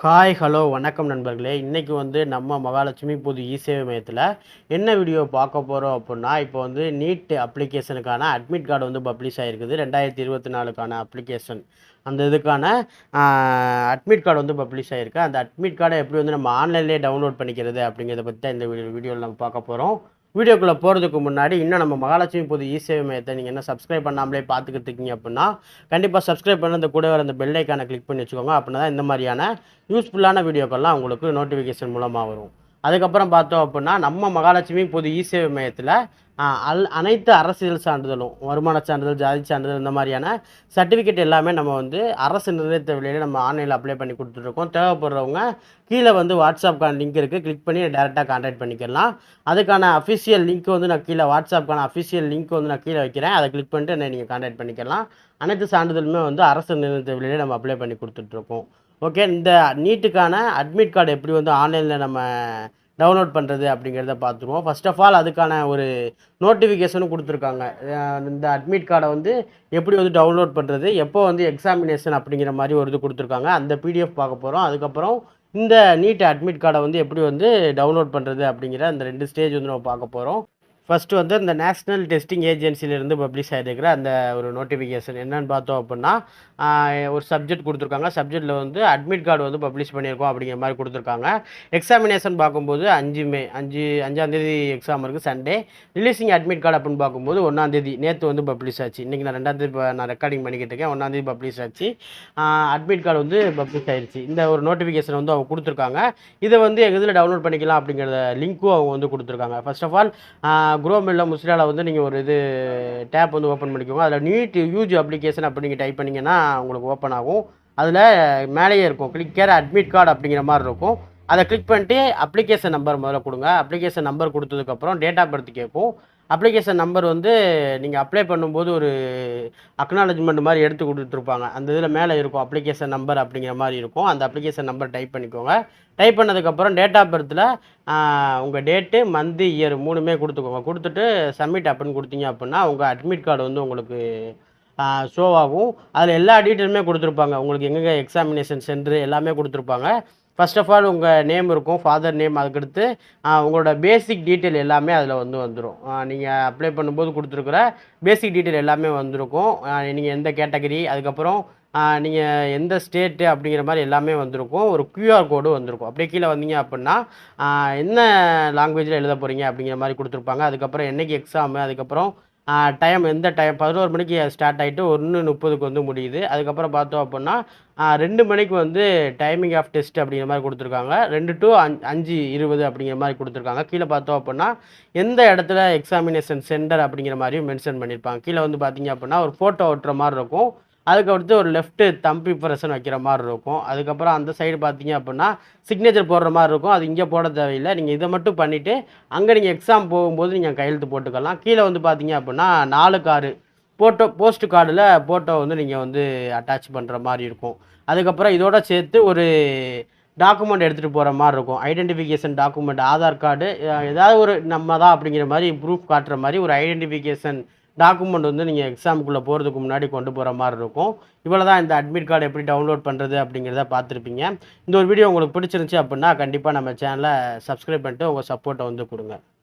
Hi hello வணக்கம் நண்பர்களே. இன்றைக்கி வந்து நம்ம மகாலட்சுமி புது இ சேவை மையத்தில் என்ன வீடியோ பார்க்க போகிறோம் அப்படின்னா இப்போ வந்து நீட் அப்ளிகேஷனுக்கான அட்மிட் கார்டு வந்து பப்ளிஷ் ஆகிருக்குது ரெண்டாயிரத்தி இருபத்தி நாலுக்கான அப்ளிகேஷன் அந்த இதுக்கான அட்மிட் கார்டு வந்து பப்ளிஷ் ஆகிருக்கு அந்த அட்மிட் கார்டை எப்படி வந்து நம்ம ஆன்லைன்லேயே டவுன்லோட் பண்ணிக்கிறது அப்படிங்கிறத பற்றி தான் இந்த வீடியோ வீடியோவில் நம்ம பார்க்க போகிறோம் வீடியோக்குள்ளே போகிறதுக்கு முன்னாடி இன்னும் நம்ம மகாலட்சுமி பொது இசேவை மையத்தை நீங்கள் என்ன சப்ஸ்கிரைப் பண்ணாமலே பார்த்துக்கிட்டு இருக்கீங்க அப்படின்னா கண்டிப்பாக சப்ஸ்கிரைப் பண்ண கூட வர அந்த பெல்லைக்கான கிளிக் பண்ணி வச்சுக்கோங்க. அப்படின்னா தான் இந்த மாதிரியான யூஸ்ஃபுல்லான வீடியோக்கள்லாம் உங்களுக்கு நோட்டிஃபிகேஷன் மூலமாக வரும். அதுக்கப்புறம் பார்த்தோம் அப்படின்னா நம்ம மகாலட்சுமி பொது இசேவை மையத்தில் அல் அனைத்து அரசியல் சான்றிதழும் வருமான சான்றிதழ் ஜாதி சான்றிதழ் இந்த மாதிரியான சர்டிஃபிகேட் எல்லாமே நம்ம வந்து அரசு நிர்ணயித்த விலையில் நம்ம ஆன்லைனில் அப்ளை பண்ணி கொடுத்துட்ருக்கோம் தேவைப்படுறவங்க கீழே வந்து வாட்ஸ்அப்கான லிங்க் இருக்குது கிளிக் பண்ணி டேரெக்டாக கான்டாக்ட் பண்ணிக்கலாம். அதுக்கான அஃபிஷியல் லிங்க் வந்து நான் கீழே வாட்ஸ்அப்க்கான அஃபிஷியல் லிங்க் வந்து நான் கீழே வைக்கிறேன். அதை கிளிக் பண்ணிட்டு என்னை நீங்கள் கான்டாக்ட் பண்ணிக்கலாம். அனைத்து சான்றிதழுமே வந்து அரசு நிர்ணயித்த விலையில் நம்ம அப்ளை பண்ணி கொடுத்துட்ருக்கோம் ஓகே இந்த நீட்டுக்கான அட்மிட் கார்டு எப்படி வந்து ஆன்லைனில் நம்ம டவுன்லோட் பண்ணுறது அப்படிங்கிறத பார்த்துருவோம். ஃபர்ஸ்ட் ஆஃப் ஆல் அதுக்கான ஒரு நோட்டிஃபிகேஷனும் கொடுத்துருக்காங்க. இந்த அட்மிட் கார்டை வந்து எப்படி வந்து டவுன்லோட் பண்ணுறது எப்போ வந்து எக்ஸாமினேஷன் அப்படிங்கிற மாதிரி ஒரு இது கொடுத்துருக்காங்க. அந்த பிடிஎஃப் பார்க்க போகிறோம் அதுக்கப்புறம் இந்த நீட் அட்மிட் கார்டை வந்து எப்படி வந்து டவுன்லோட் பண்ணுறது அப்படிங்கிற அந்த ரெண்டு ஸ்டேஜ் வந்து நம்ம பார்க்க போகிறோம் ஃபஸ்ட்டு வந்து இந்த நேஷ்னல் டெஸ்டிங் ஏஜென்சிலேருந்து பப்ளிஷ் ஆகிருக்கிற அந்த ஒரு நோட்டிஃபிகேஷன் என்னென்னு பார்த்தோம் அப்படின்னா ஒரு சப்ஜெக்ட் கொடுத்துருக்காங்க. சப்ஜெக்டில் வந்து அட்மிட் கார்டு வந்து பப்ளிஷ் பண்ணியிருக்கோம் அப்படிங்கிற மாதிரி கொடுத்துருக்காங்க. எக்ஸாமினேஷன் பார்க்கும்போது அஞ்சு மே அஞ்சு அஞ்சாந்தேதி எக்ஸாம் இருக்குது சண்டே ரிலீஸிங் அட்மிட் கார்டு அப்படின்னு பார்க்கும்போது ஒன்றாந்தேதி நேற்று வந்து பப்ளிஷ் ஆச்சு. இன்றைக்கி நான் ரெண்டாந்தேதி நான் ரெக்கார்டிங் பண்ணிக்கிட்டு இருக்கேன் ஒன்றாந்தேதி பப்ளிஷ் ஆச்சு. அட்மிட் கார்டு வந்து பப்ளிஷ் ஆயிடுச்சு இந்த ஒரு நோட்டிஃபிகேஷன் வந்து அவங்க கொடுத்துருக்காங்க. இதை வந்து எங்கள் இதில் டவுன்லோட் பண்ணிக்கலாம் அப்படிங்கிற லிங்க்கும் அவங்க வந்து கொடுத்துருக்காங்க. ஃபர்ஸ்ட் ஆஃப் ஆல் குரோமில்ல முஸ்லியாவில் வந்து நீங்கள் ஒரு இது டேப் வந்து ஓப்பன் பண்ணிக்கோங்க. அதில் நீட் யூஜி அப்ளிகேஷன் அப்படி நீங்கள் டைப் பண்ணிங்கன்னா உங்களுக்கு ஓப்பன் ஆகும். அதில் மேலேயே இருக்கும். கிளிக் கேர் அட்மிட் கார்டு அப்படிங்கிற மாதிரி இருக்கும். அதை கிளிக் பண்ணிட்டு அப்ளிகேஷன் நம்பர் முதல்ல கொடுங்க. அப்ளிகேஷன் நம்பர் கொடுத்ததுக்கப்புறம் டேட் ஆஃப் பர்த் கேட்கும். அப்ளிகேஷன் நம்பர் வந்து நீங்கள் அப்ளை பண்ணும்போது ஒரு அக்னாலஜ்மெண்ட் மாதிரி எடுத்து கொடுத்துருப்பாங்க. அந்த இதில் மேலே இருக்கும் அப்ளிகேஷன் நம்பர் அப்படிங்கிற மாதிரி இருக்கும். அந்த அப்ளிகேஷன் நம்பர் டைப் பண்ணிக்கோங்க. டைப் பண்ணதுக்கப்புறம் டேட் ஆஃப் பர்த்தில் உங்கள் டேட்டு மந்த்து இயர் மூணுமே கொடுத்துக்கோங்க. கொடுத்துட்டு சப்மிட் அப்படின்னு கொடுத்தீங்க அப்படின்னா உங்கள் அட்மிட் கார்டு வந்து உங்களுக்கு ஷோ ஆகும். அதில் எல்லா டீட்டெயிலுமே கொடுத்துருப்பாங்க. உங்களுக்கு எங்கெங்கே எக்ஸாமினேஷன் சென்டர் எல்லாமே கொடுத்துருப்பாங்க. ஃபர்ஸ்ட் ஆஃப் ஆல் உங்கள் நேம் இருக்கும் ஃபாதர் நேம் அதுக்கடுத்து உங்களோட பேசிக் டீட்டெயில் எல்லாமே அதில் வந்து வந்துடும் நீங்கள் அப்ளை பண்ணும்போது கொடுத்துருக்குற பேசிக் டீட்டெயில் எல்லாமே வந்திருக்கும். நீங்கள் எந்த கேட்டகரி அதுக்கப்புறம் நீங்கள் எந்த ஸ்டேட்டு அப்படிங்கிற மாதிரி எல்லாமே வந்திருக்கும். ஒரு க்யூஆர் கோடு வந்திருக்கும். அப்படியே கீழே வந்தீங்க அப்படின்னா என்ன லாங்குவேஜில் எழுத போகிறீங்க அப்படிங்கிற மாதிரி கொடுத்துருப்பாங்க. அதுக்கப்புறம் என்னைக்கு எக்ஸாமு அதுக்கப்புறம் டைம் எந்த டைம் பதினோரு மணிக்கு ஸ்டார்ட் ஆகிட்டு ஒன்று முப்பதுக்கு வந்து முடியுது. அதுக்கப்புறம் பார்த்தோம் அப்படின்னா ரெண்டு மணிக்கு வந்து டைமிங் ஆஃப் டெஸ்ட் அப்படிங்கிற மாதிரி கொடுத்துருக்காங்க. ரெண்டு டு அஞ்சு இருபது அப்படிங்கிற மாதிரி கொடுத்துருக்காங்க. கீழே பார்த்தோம் அப்படின்னா எந்த இடத்துல எக்ஸாமினேஷன் சென்டர் அப்படிங்கிற மாதிரியும் மென்ஷன் பண்ணியிருப்பாங்க. கீழே வந்து பார்த்தீங்க அப்படின்னா ஒரு ஃபோட்டோ ஒட்டுற மாதிரி இருக்கும். அதுக்கடுத்து ஒரு லெஃப்ட்டு தம்பி ப்ரெஷன் வைக்கிற மாதிரி இருக்கும். அதுக்கப்புறம் அந்த சைடு பார்த்தீங்க அப்படின்னா சிக்னேச்சர் போடுற மாதிரி இருக்கும். அது இங்கே போட தேவையில்லை. நீங்கள் இதை மட்டும் பண்ணிவிட்டு அங்கே நீங்கள் எக்ஸாம் போகும்போது நீங்கள் கையெழுத்து போட்டுக்கலாம். கீழே வந்து பார்த்தீங்க அப்படின்னா நாலு காரு ஃபோட்டோ போஸ்ட் கார்டில் ஃபோட்டோ வந்து நீங்கள் வந்து அட்டாச் பண்ணுற மாதிரி இருக்கும். அதுக்கப்புறம் இதோட சேர்த்து ஒரு டாக்குமெண்ட் எடுத்துகிட்டு போகிற மாதிரி இருக்கும். ஐடென்டிஃபிகேஷன் டாக்குமெண்ட் ஆதார் கார்டு ஏதாவது ஒரு நம்ம தான் அப்படிங்கிற மாதிரி ப்ரூஃப் காட்டுற மாதிரி ஒரு ஐடென்டிஃபிகேஷன் டாக்குமெண்ட் வந்து நீங்கள் எக்ஸாமுக்குள்ளே போகிறதுக்கு முன்னாடி கொண்டு போகிற மாதிரி இருக்கும். இவ்வளோ தான் இந்த அட்மிட் கார்டு எப்படி டவுன்லோட் பண்ணுறது அப்படிங்கிறத பார்த்துருப்பீங்க. இந்த ஒரு வீடியோ உங்களுக்கு பிடிச்சிருந்துச்சி அப்படின்னா கண்டிப்பாக நம்ம சேனலை சப்ஸ்கிரைப் பண்ணிட்டு உங்கள் சப்போர்ட்டை வந்து கொடுங்க.